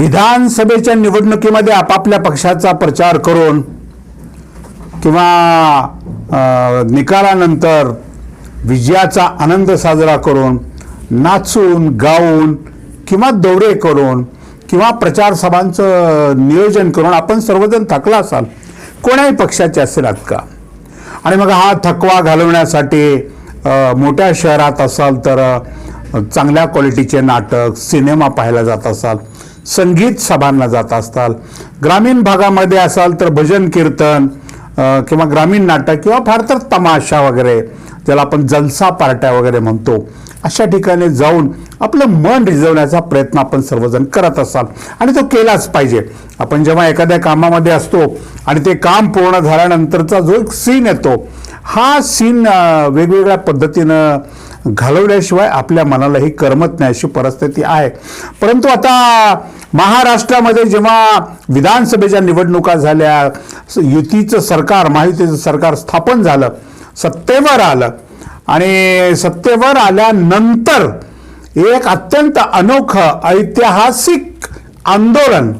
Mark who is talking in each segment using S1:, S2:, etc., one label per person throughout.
S1: विधानसभेच्या निवडणुकीमध्ये आपापल्या पक्षाचा प्रचार करून किंवा निकालानंतर विजयाचा आनंद साजरा करून नाचून गाऊन किंवा दौरे करून किंवा प्रचार सभांचं नियोजन करून आपण सर्वजण थकला असाल कोण्याही पक्षाचे असेल का आणि मग हा थकवा घालवण्यासाठी मोठ्या शहरात असाल तर चांगल्या क्वालिटीचे नाटक सिनेमा पाहायला जात असाल संगीत सभांना जात असाल ग्रामीण भागामध्ये असाल तर भजन कीर्तन किंवा ग्रामीण नाटक किंवा फार तर तमाशा वगैरे ज्याला आपण जलसा पार्ट्या वगैरे म्हणतो अशा ठिकाणी जाऊन आपलं मन रिजवण्याचा प्रयत्न आपण सर्वजण करत असाल. आणि तो केलाच पाहिजे. आपण जेव्हा एखाद्या कामामध्ये असतो आणि ते काम पूर्ण झाल्यानंतरचा जो एक सीन येतो हा सीन वेगवेगळ्या पद्धतीनं घालवल्याशिवाय आपल्या मनाला ही करमत नाही अशी परिस्थिती आहे. परंतु आता महाराष्ट्रामध्ये जेव्हा विधानसभेच्या निवडणुका झाल्या स- युतीचं सरकार महायुतीचं सरकार स्थापन झालं सत्तेवर आलं आणि सत्तेवर आल्यानंतर एक अत्यंत अनोखं ऐतिहासिक आंदोलन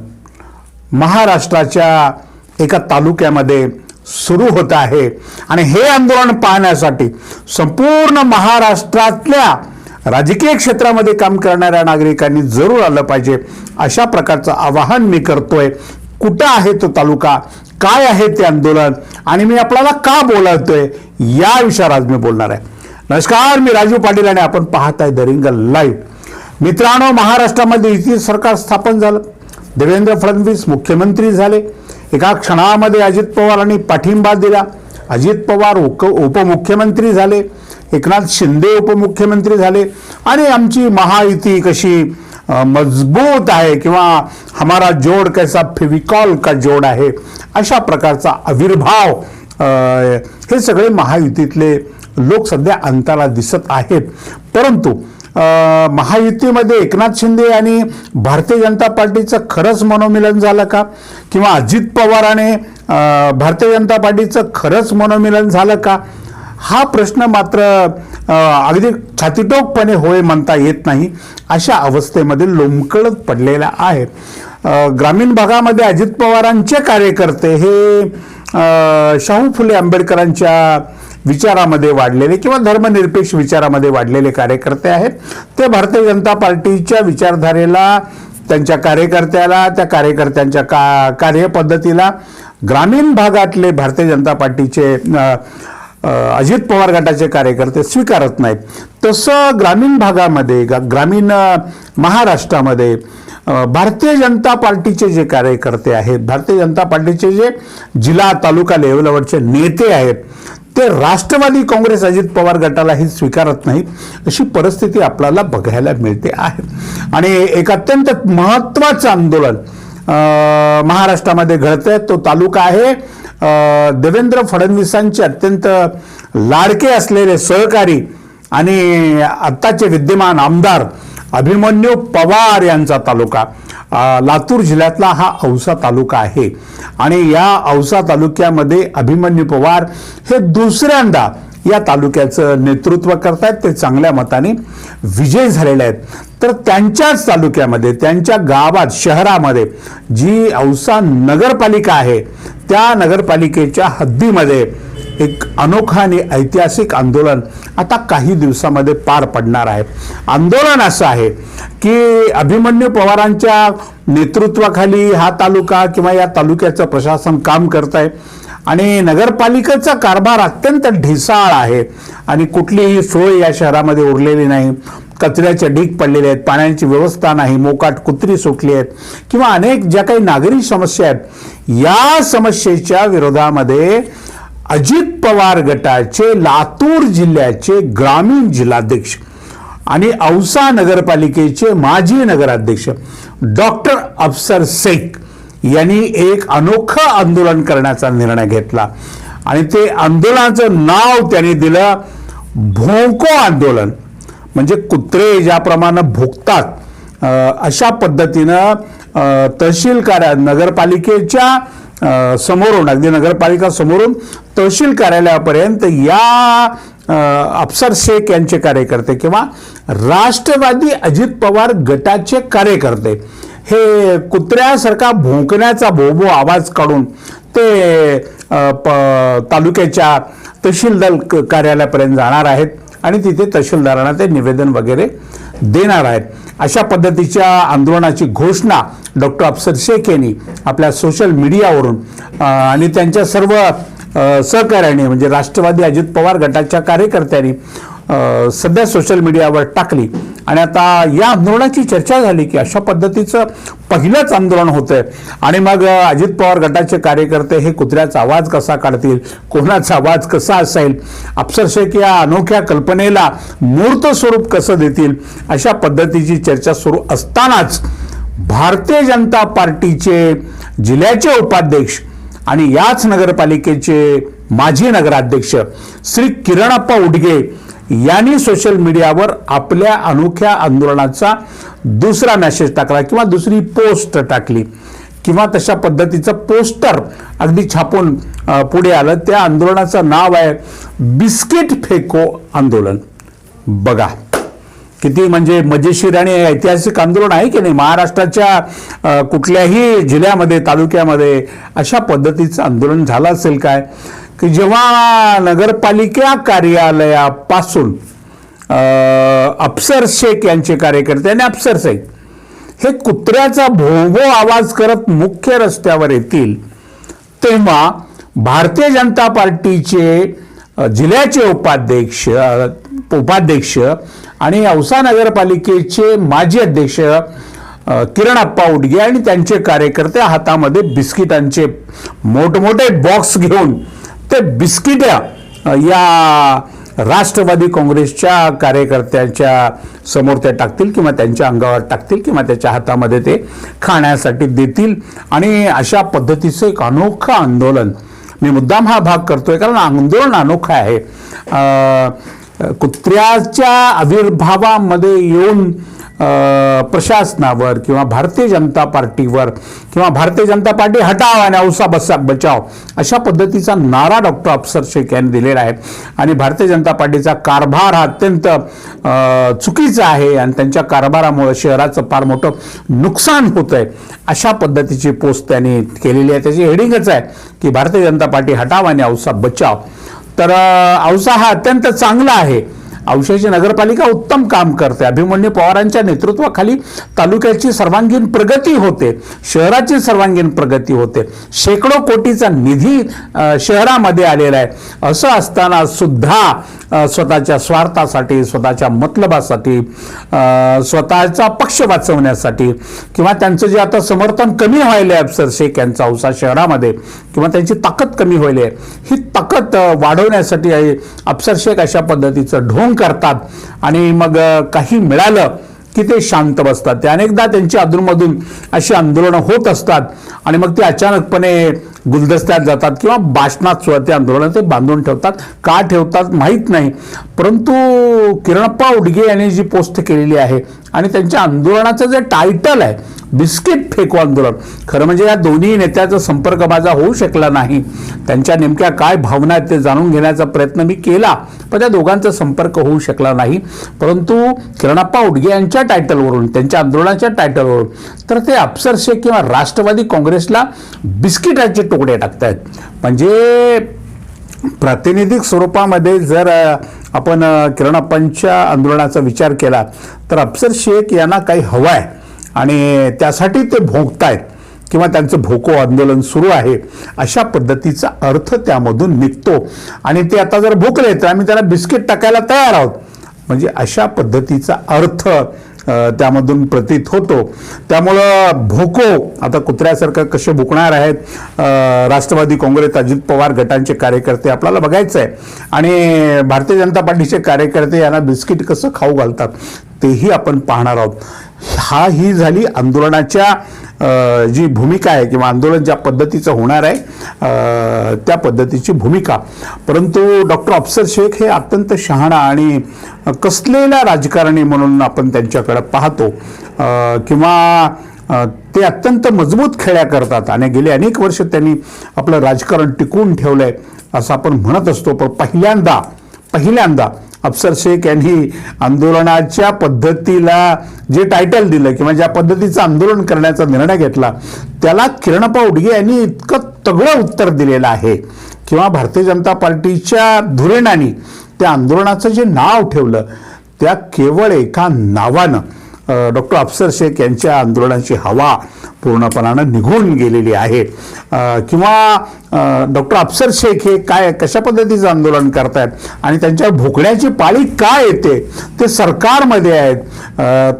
S1: महाराष्ट्राच्या एका तालुक्यामध्ये सुरू होत आहे. आणि हे आंदोलन पाहण्यासाठी संपूर्ण महाराष्ट्रातल्या राजकीय क्षेत्रामध्ये काम करणाऱ्या नागरिकांनी जरूर आलं पाहिजे. अशा प्रकारचं आवाहन मी करतोय. कुठं आहे तो तालुका? काय आहे ते आंदोलन? आणि मी आपल्याला का बोलवतोय? या विषयावर आज मी बोलणार आहे. नमस्कार मी राजू पाटील आणि आपण पाहत आहे दरिंगल लाईव्ह. मित्रांनो महाराष्ट्रामध्ये युती सरकार स्थापन झालं. देवेंद्र फडणवीस मुख्यमंत्री झाले. एका क्षणामध्ये अजित पवारांनी पाठिंबा दिला. अजित पवार उक उपमुख्यमंत्री झाले. एकनाथ शिंदे उपमुख्यमंत्री झाले. आणि आमची महायुती कशी मजबूत आहे किंवा हमारा जोड कैसा फेविकॉल का जोड आहे अशा प्रकारचा आविर्भाव हे सगळे महायुतीतले लोक सध्या अंताला दिसत आहेत. परंतु महायुतीमध्ये एकनाथ शिंदे आणि भारतीय जनता पार्टीचं खरंच मनोमिलन झालं का? किंवा अजित पवाराने भारतीय जनता पार्टीचं खरंच मनोमिलन झालं का? हा प्रश्न मात्र अगदी छातीटोकपणे होय म्हणता येत नाही अशा अवस्थेमध्ये लोंबकळत पडलेला आहे ग्रामीण भागामध्ये अजित पवारांचे कार्यकर्ते हे शाहू फुले आंबेडकरांच्या विचारामध्ये वाढलेले किंवा धर्मनिरपेक्ष विचारामध्ये वाढलेले कार्यकर्ते आहेत. ते भारतीय जनता पार्टीच्या विचारधारेला त्यांच्या कार्यकर्त्याला त्या कार्यकर्त्यांच्या का कार्यपद्धतीला ग्रामीण भागातले भारतीय जनता पार्टीचे अजित पवार गटाचे कार्यकर्ते स्वीकारत नाहीत. तसं ग्रामीण भागामध्ये गा- ग्रामीण महाराष्ट्रामध्ये भारतीय जनता पार्टीचे जे कार्यकर्ते आहेत भारतीय जनता पार्टीचे जे जिल्हा तालुका लेवलवरचे नेते आहेत ते राष्ट्रवादी काँग्रेस अजित पवार गटालाही स्वीकारत नाही अशी परिस्थिती आपल्याला बघायला मिळते आहे. आणि एक अत्यंत महत्त्वाचं आंदोलन महाराष्ट्रामध्ये घडतंय. तो तालुका आहे देवेंद्र फडणवीसांचे अत्यंत लाडके असलेले सहकारी आणि आत्ताचे विद्यमान आमदार अभिमन्यू पवार यांचा तालुका. लातूर जिल्ह्यातला हा औसा तालुका आहे. आणि या औसा तालुक्यामध्ये अभिमन्यू पवार हे दुसऱ्यांदा या तालुक्याचं नेतृत्व करतायत. ते चांगल्या मताने विजय झालेले आहेत. तर त्यांच्याच तालुक्यामध्ये त्यांच्या गावात शहरामध्ये जी औसा नगरपालिका आहे त्या नगरपालिकेच्या हद्दीमध्ये एक अनोखा आणि ऐतिहासिक आंदोलन आता काही दिवसामध्ये पार पडणार आहे. आंदोलन असं आहे की अभिमन्यू पवारांच्या नेतृत्वाखाली हा तालुका किंवा या तालुक्याचं प्रशासन काम करत आहे आणि नगरपालिकेचा कारभार अत्यंत ढिसाळ आहे. आणि कुठलीही सोय या शहरामध्ये उरलेली नाही. कचऱ्याचे ढीक पडलेले आहेत. पाण्याची व्यवस्था नाही. मोकाट कुत्री सुटली आहेत. किंवा अनेक ज्या काही नागरी समस्या आहेत या समस्येच्या विरोधामध्ये अजित पवार गटाचे लातूर जिल्ह्याचे ग्रामीण जिल्हाध्यक्ष आणि औसा नगरपालिकेचे माजी नगराध्यक्ष डॉक्टर अफसर शेख यांनी एक अनोखं आंदोलन करण्याचा निर्णय घेतला. आणि ते आंदोलनाचं नाव त्यांनी दिलं भोंको आंदोलन. म्हणजे कुत्रे ज्याप्रमाणे भुकतात अशा पद्धतीनं तहसील कार्या नगरपालिकेच्या समोरून अगदी नगरपालिका समोरून तहसील कार्यालयापर्यंत या अफसर शेख यांचे कार्यकर्ते किंवा राष्ट्रवादी अजित पवार गटाचे कार्यकर्ते हे कुत्र्यासारखा भोंकण्याचा भोबो आवाज काढून ते प- तालुक्याच्या तहसीलदार कार्यालयापर्यंत जाणार आहेत आणि तिथे तहसीलदारांना ते निवेदन वगैरे देणार आहेत. अशा पद्धतीच्या आंदोलनाची घोषणा डॉक्टर अफसर शेख यांनी आपल्या सोशल मीडियावरून आणि त्यांच्या सर्व सहकार्याने म्हणजे राष्ट्रवादी अजित पवार गटाच्या कार्यकर्त्यांनी सध्या सोशल मीडियावर टाकली. आणि आता या आंदोलनाची चर्चा झाली की अशा पद्धतीचं पहिलंच आंदोलन होतंय. आणि मग अजित पवार गटाचे कार्यकर्ते हे कुत्र्याचा आवाज कसा काढतील? कोणाचा आवाज कसा असेल? अफसर या अनोख्या कल्पनेला मूर्त स्वरूप कसं देतील? अशा पद्धतीची चर्चा सुरू असतानाच भारतीय जनता पार्टीचे जिल्ह्याचे उपाध्यक्ष आणि याच नगरपालिकेचे माजी नगराध्यक्ष श्री किरणप्पा उडगे यांनी सोशल मीडियावर आपल्या अनोख्या आंदोलनाचा दुसरा मेसेज टाकला किंवा दुसरी पोस्ट टाकली किंवा तशा पद्धतीचं पोस्टर अगदी छापून पुढे आलं. त्या आंदोलनाचं नाव आहे बिस्किट फेको आंदोलन. बघा किती म्हणजे मजेशीर आणि ऐतिहासिक आंदोलन आहे की नाही? महाराष्ट्राच्या कुठल्याही जिल्ह्यामध्ये तालुक्यामध्ये अशा पद्धतीचं आंदोलन झालं असेल काय? की जेव्हा नगरपालिका कार्यालयापासून अप्सर अफसर शेख यांचे कार्यकर्ते आणि अफसर शेख हे कुत्र्याचा भोंगो आवाज करत मुख्य रस्त्यावर येतील तेव्हा भारतीय जनता पार्टीचे जिल्ह्याचे उपाध्यक्ष उपाध्यक्ष आणि औसा नगरपालिकेचे माजी अध्यक्ष किरण किरणप्पा उडगे आणि त्यांचे कार्यकर्ते हातामध्ये बिस्किटांचे मोठमोठे बॉक्स घेऊन ते बिस्किट्या या राष्ट्रवादी काँग्रेसच्या कार्यकर्त्यांच्या समोर ते टाकतील किंवा त्यांच्या अंगावर टाकतील किंवा त्याच्या हातामध्ये ते खाण्यासाठी देतील. आणि अशा पद्धतीचं एक अनोखं आंदोलन मी मुद्दाम हा भाग करतोय कारण आंदोलन अनोखं आहे. कुत्र्याच्या आविर्भावामध्ये येऊन प्रशासनावर किंवा भारतीय जनता पार्टीवर किंवा भारतीय जनता पार्टी हटाव आणि औसा बसा बचाव अशा पद्धतीचा नारा डॉक्टर अफसर शेख यांनी दिलेला आहे. आणि भारतीय जनता पार्टीचा कारभार हा अत्यंत चुकीचा आहे आणि त्यांच्या कारभारामुळे शहराचं फार मोठं नुकसान होत आहे अशा पद्धतीची पोस्ट त्यांनी केलेली आहे. त्याची हेडिंगच आहे की भारतीय जनता पार्टी हटाव आणि औसा बचाव. तर औसा हा अत्यंत चांगला आहे. औषधाची नगरपालिका उत्तम काम करते. अभिमन्यू पवारांच्या नेतृत्वाखाली तालुक्याची सर्वांगीण प्रगती होते. शहराची सर्वांगीण प्रगती होते. शेकडो कोटीचा निधी शहरामध्ये आलेला आहे. असं असताना सुद्धा स्वतःच्या स्वार्थासाठी स्वतःच्या मतलबासाठी स्वतःचा पक्ष वाचवण्यासाठी किंवा त्यांचं जे आता समर्थन कमी व्हायला आहे अफसर शेख यांचा औसा शहरामध्ये किंवा त्यांची ताकद कमी व्हायली आहे ही ताकद वाढवण्यासाठी आहे अफसर शेख अशा पद्धतीचं ढोंग करतात. आणि मग काही मिळालं की ते शांत बसतात. ते अनेकदा त्यांची अधूनमधून अशी आंदोलनं होत असतात. आणि मग ते अचानकपणे गुलदस्त्यात जातात किंवा भाषणात सुद्धा ते आंदोलन ते बांधून ठेवतात. का ठेवतात माहीत नाही. परंतु किरणप्पा उडगे यांनी जी पोस्ट केलेली आहे आणि त्यांच्या आंदोलनाचं जे टायटल आहे बिस्किट फेको आंदोलन. खरं म्हणजे या दोन्ही नेत्याचा संपर्क माझा होऊ शकला नाही. त्यांच्या नेमक्या काय भावना आहेत ते जाणून घेण्याचा प्रयत्न मी केला पण त्या दोघांचा संपर्क होऊ शकला नाही. परंतु किरणप्पा उडगे यांच्या टायटलवरून त्यांच्या आंदोलनाच्या टायटलवरून तर ते अफसर शेख किंवा राष्ट्रवादी काँग्रेसला बिस्किटाचे तुकडे टाकतायत. म्हणजे प्रातिनिधिक स्वरूपामध्ये जर आपण किरणाप्पांच्या किरणप्पांच्या आंदोलनाचा विचार केला तर अप्सर शेख यांना काही हवं आहे. आणि त्यासाठी ते भोगतायत किंवा त्यांचं भोको आंदोलन सुरू आहे अशा पद्धतीचा अर्थ त्यामधून निघतो. आणि ते आता जर भोकले तर आम्ही त्याला बिस्किट टाकायला तयार आहोत. म्हणजे अशा पद्धतीचा अर्थ त्यामधून प्रतीत होतो. त्यामुळं भोको आता कुत्र्यासारखं कसे भुकणार आहेत राष्ट्रवादी काँग्रेस अजित पवार गटांचे कार्यकर्ते आपल्याला बघायचं आहे आणि भारतीय जनता पार्टीचे कार्यकर्ते यांना बिस्किट कसं खाऊ घालतात तेही आपण पाहणार आहोत. हा ही झाली आंदोलनाच्या जी भूमिका आहे किंवा आंदोलन ज्या पद्धतीचं होणार आहे त्या पद्धतीची भूमिका. परंतु डॉक्टर अफसर शेख हे अत्यंत शहाणा आणि कसलेला राजकारणी म्हणून आपण त्यांच्याकडे पाहतो किंवा ते अत्यंत मजबूत खेळ्या करतात आणि गेले अनेक वर्ष त्यांनी आपलं राजकारण टिकवून ठेवलं आहे असं आपण म्हणत असतो. पण पहिल्यांदा पहिल्यांदा अफसर शेख यांनी आंदोलनाच्या पद्धतीला जे टायटल दिलं किंवा ज्या पद्धतीचं आंदोलन करण्याचा निर्णय घेतला त्याला किरणप्पा उडगे यांनी इतकं तगडं उत्तर दिलेलं आहे. किंवा भारतीय जनता पार्टीच्या धुरेणाने त्या आंदोलनाचं जे नाव ठेवलं त्या केवळ एका नावानं. डॉक्टर अफसर शेख यांच्या आंदोलनाची हवा पूर्णपणानं निघून गेलेली आहे. किंवा डॉक्टर अफसर शेख हे काय कशा पद्धतीचं आंदोलन करतायत? आणि त्यांच्या भोकण्याची पाळी का येते? ते सरकारमध्ये आहेत.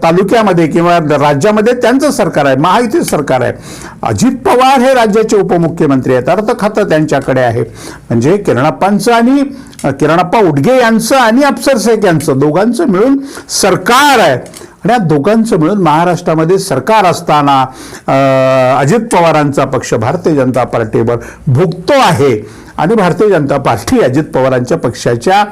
S1: तालुक्यामध्ये किंवा राज्यामध्ये त्यांचं सरकार आहे महायुतीचं सरकार आहे. अजित पवार हे राज्याचे उपमुख्यमंत्री आहेत. अर्थ खातं त्यांच्याकडे आहे. म्हणजे किरणप्पांचं आणि किरणप्पा उडगे यांचं आणि अफसर शेख यांचं दोघांचं मिळून सरकार आहे. आणि या दोघांचं मिळून महाराष्ट्रामध्ये सरकार असताना अजित पवारांचा पक्ष भारतीय जनता पार्टीवर भुगतो आहे. आणि भारतीय जनता पार्टी अजित पवारांच्या पक्षाच्या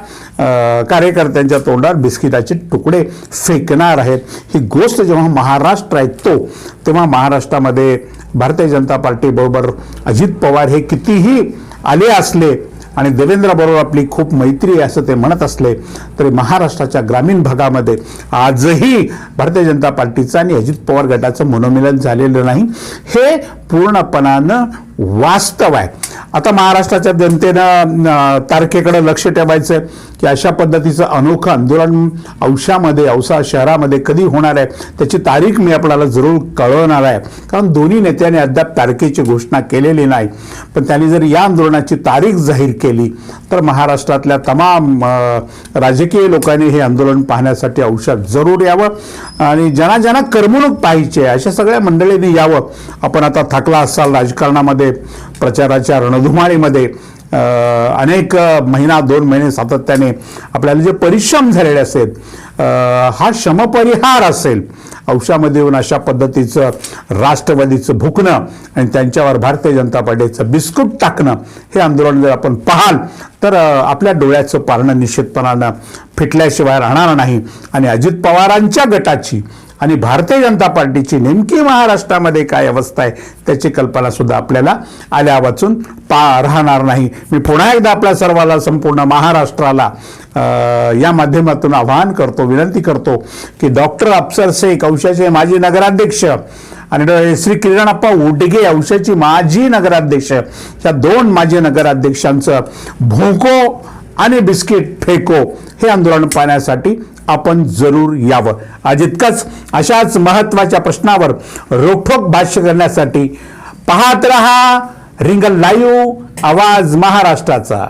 S1: कार्यकर्त्यांच्या तोंडावर बिस्किटाचे तुकडे फेकणार आहेत. ही गोष्ट जेव्हा महाराष्ट्र ऐकतो तेव्हा महाराष्ट्रामध्ये भारतीय जनता पार्टीबरोबर अजित पवार हे कितीही आले असले आणि देवेंद्र बरोबर आपली खूप मैत्री आहे असं ते म्हणत असले तरी महाराष्ट्राच्या ग्रामीण भागामध्ये आजही भारतीय जनता पार्टीचं आणि अजित पवार गटाचं मनोमिलन झालेलं नाही. हे पूर्णपणानं वास्तव आहे. आता महाराष्ट्राच्या जनतेनं तारखेकडे लक्ष ठेवायचं की अशा पद्धतीचं अनोखं आंदोलन औषामध्ये औसा शहरामध्ये कधी होणार आहे त्याची तारीख मी आपल्याला जरूर कळवणार आहे. कारण दोन्ही नेत्यांनी अद्याप तारखेची घोषणा केलेली नाही. पण त्यांनी जर या आंदोलनाची तारीख जाहीर केली तर महाराष्ट्रातल्या तमाम राजकीय लोकांनी हे आंदोलन पाहण्यासाठी औषध जरूर यावं आणि ज्यांना ज्यांना करमणूक पाहिजे अशा सगळ्या मंडळींनी यावं. आपण आता थकला असाल राजकारणामध्ये प्रचाराच्या रण अ, अनेक महिना दोन महिने सातत्याने आपल्याला जे परिश्रम झालेले असेल हा शमपरिहार असेल अंशामध्ये येऊन अशा पद्धतीचं राष्ट्रवादीचं भुकणं आणि त्यांच्यावर भारतीय जनता पार्टीचं बिस्कुट टाकणं हे आंदोलन जर आपण पाहाल तर आपल्या डोळ्याचं पारणं निश्चितपणानं फिटल्याशिवाय राहणार नाही. आणि अजित पवारांच्या गटाची आणि भारतीय जनता पार्टीची नेमकी महाराष्ट्रामध्ये काय अवस्था आहे त्याची कल्पना सुद्धा आपल्याला आल्या वाचून पा राहणार नाही. मी पुन्हा एकदा आपल्या सर्वाला संपूर्ण महाराष्ट्राला या माध्यमातून आवाहन करतो विनंती करतो की डॉक्टर अफसर शेख अंशाचे माजी नगराध्यक्ष आणि डॉ- श्री किरणप्पा उडगे अंशाची माजी नगराध्यक्ष या दोन माजी नगराध्यक्षांचं भोको आणि बिस्किट फेको हे आंदोलन पाहण्यासाठी आपण जरूर यावं. आज इतकंच. अशाच महत्त्वाच्या प्रश्नावर रोखोक भाष्य करण्यासाठी पाहत रहा रिंगल लाईव्ह आवाज महाराष्ट्राचा.